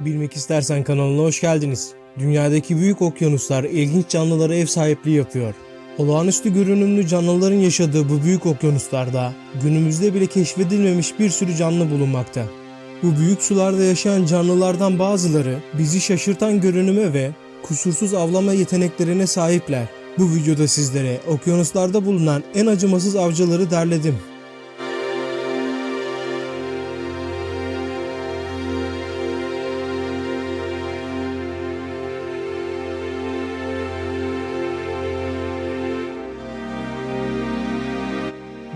Bilmek istersen kanalına hoş geldiniz. Dünyadaki büyük okyanuslar ilginç canlılara ev sahipliği yapıyor. Olağanüstü görünümlü canlıların yaşadığı bu büyük okyanuslarda günümüzde bile keşfedilmemiş bir sürü canlı bulunmakta. Bu büyük sularda yaşayan canlılardan bazıları bizi şaşırtan görünüme ve kusursuz avlama yeteneklerine sahipler. Bu videoda sizlere okyanuslarda bulunan en acımasız avcıları derledim.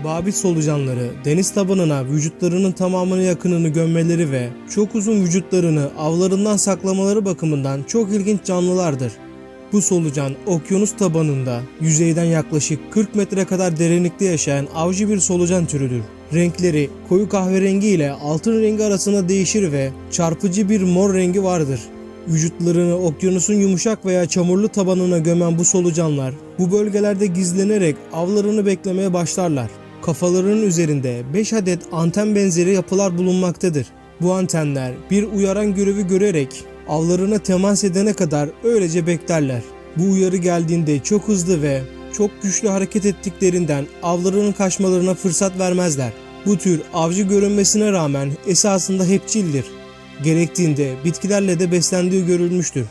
Babit solucanları deniz tabanına vücutlarının tamamını yakınını gömmeleri ve çok uzun vücutlarını avlarından saklamaları bakımından çok ilginç canlılardır. Bu solucan okyanus tabanında yüzeyden yaklaşık 40 metre kadar derinlikte yaşayan avcı bir solucan türüdür. Renkleri koyu kahverengi ile altın rengi arasında değişir ve çarpıcı bir mor rengi vardır. Vücutlarını okyanusun yumuşak veya çamurlu tabanına gömen bu solucanlar bu bölgelerde gizlenerek avlarını beklemeye başlarlar. Kafalarının üzerinde 5 adet anten benzeri yapılar bulunmaktadır. Bu antenler bir uyaran görevi görerek avlarına temas edene kadar öylece beklerler. Bu uyarı geldiğinde çok hızlı ve çok güçlü hareket ettiklerinden avlarının kaçmalarına fırsat vermezler. Bu tür avcı görünmesine rağmen esasında hepçildir. Gerektiğinde bitkilerle de beslendiği görülmüştür.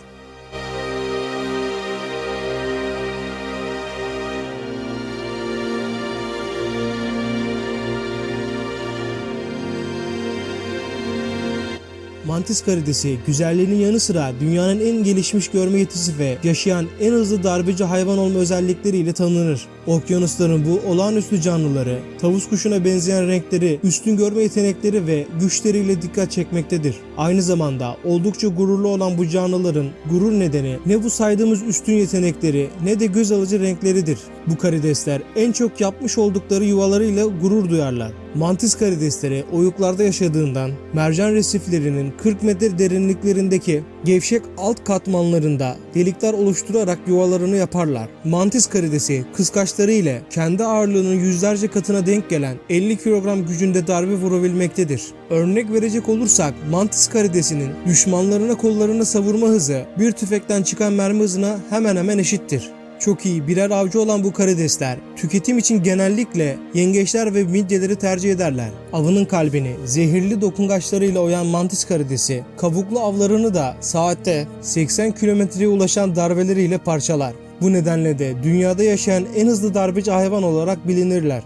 Mantis karidesi güzelliğinin yanı sıra dünyanın en gelişmiş görme yetisi ve yaşayan en hızlı darbeci hayvan olma özellikleriyle tanınır. Okyanusların bu olağanüstü canlıları, tavus kuşuna benzeyen renkleri, üstün görme yetenekleri ve güçleriyle dikkat çekmektedir. Aynı zamanda oldukça gururlu olan bu canlıların gurur nedeni ne bu saydığımız üstün yetenekleri ne de göz alıcı renkleridir. Bu karidesler en çok yapmış oldukları yuvalarıyla gurur duyarlar. Mantis karidesleri oyuklarda yaşadığından mercan resiflerinin 40 metre derinliklerindeki gevşek alt katmanlarında delikler oluşturarak yuvalarını yaparlar. Mantis karidesi kıskaçları ile kendi ağırlığının yüzlerce katına denk gelen 50 kilogram gücünde darbe vurabilmektedir. Örnek verecek olursak mantis karidesinin düşmanlarına kollarını savurma hızı bir tüfekten çıkan mermi hızına hemen hemen eşittir. Çok iyi birer avcı olan bu karidesler tüketim için genellikle yengeçler ve midyeleri tercih ederler. Avının kalbini zehirli dokungaçlarıyla oyan mantis karidesi kabuklu avlarını da saatte 80 kilometreye ulaşan darbeleriyle parçalar. Bu nedenle de dünyada yaşayan en hızlı darbeci hayvan olarak bilinirler.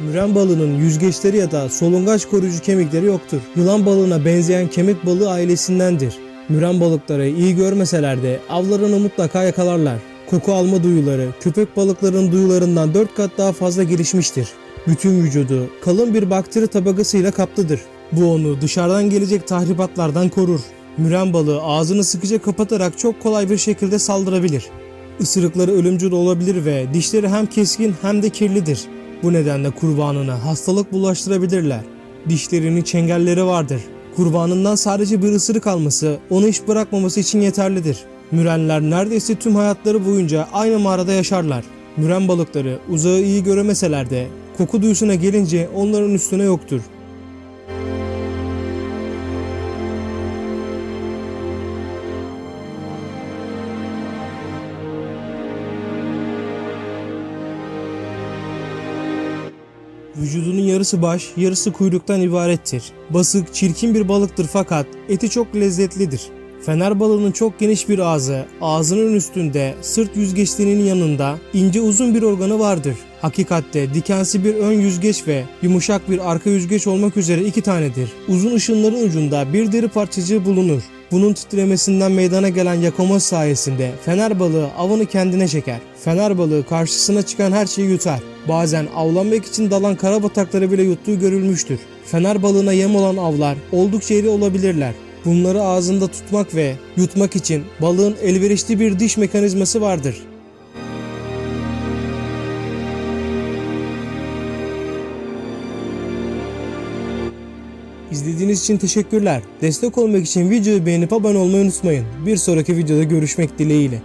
Müren balığının yüzgeçleri ya da solungaç koruyucu kemikleri yoktur. Yılan balığına benzeyen kemik balığı ailesindendir. Müren balıkları iyi görmeseler de avlarını mutlaka yakalarlar. Koku alma duyuları köpek balıklarının duyularından 4 kat daha fazla gelişmiştir. Bütün vücudu kalın bir bakteri tabakasıyla kaplıdır. Bu onu dışarıdan gelecek tahribatlardan korur. Müren balığı ağzını sıkıca kapatarak çok kolay bir şekilde saldırabilir. Isırıkları ölümcül olabilir ve dişleri hem keskin hem de kirlidir. Bu nedenle kurbanına hastalık bulaştırabilirler. Dişlerinin çengelleri vardır. Kurbanından sadece bir ısırık alması onu hiç bırakmaması için yeterlidir. Mürenler neredeyse tüm hayatları boyunca aynı mağarada yaşarlar. Müren balıkları uzağı iyi göremeseler de koku duyusuna gelince onların üstüne yoktur. Vücudunun yarısı baş, yarısı kuyruktan ibarettir. Basık, çirkin bir balıktır fakat eti çok lezzetlidir. Fener balığının çok geniş bir ağzı, ağzının üstünde sırt yüzgeçlerinin yanında ince uzun bir organı vardır. Hakikatte dikensi bir ön yüzgeç ve yumuşak bir arka yüzgeç olmak üzere iki tanedir. Uzun ışınların ucunda bir deri parçacığı bulunur. Bunun titremesinden meydana gelen yakomoz sayesinde fener balığı avını kendine çeker. Fener balığı karşısına çıkan her şeyi yutar. Bazen avlanmak için dalan karabatakları bile yuttuğu görülmüştür. Fener balığına yem olan avlar oldukça iri olabilirler. Bunları ağzında tutmak ve yutmak için balığın elverişli bir diş mekanizması vardır. İzlediğiniz için teşekkürler. Destek olmak için videoyu beğenip abone olmayı unutmayın. Bir sonraki videoda görüşmek dileğiyle.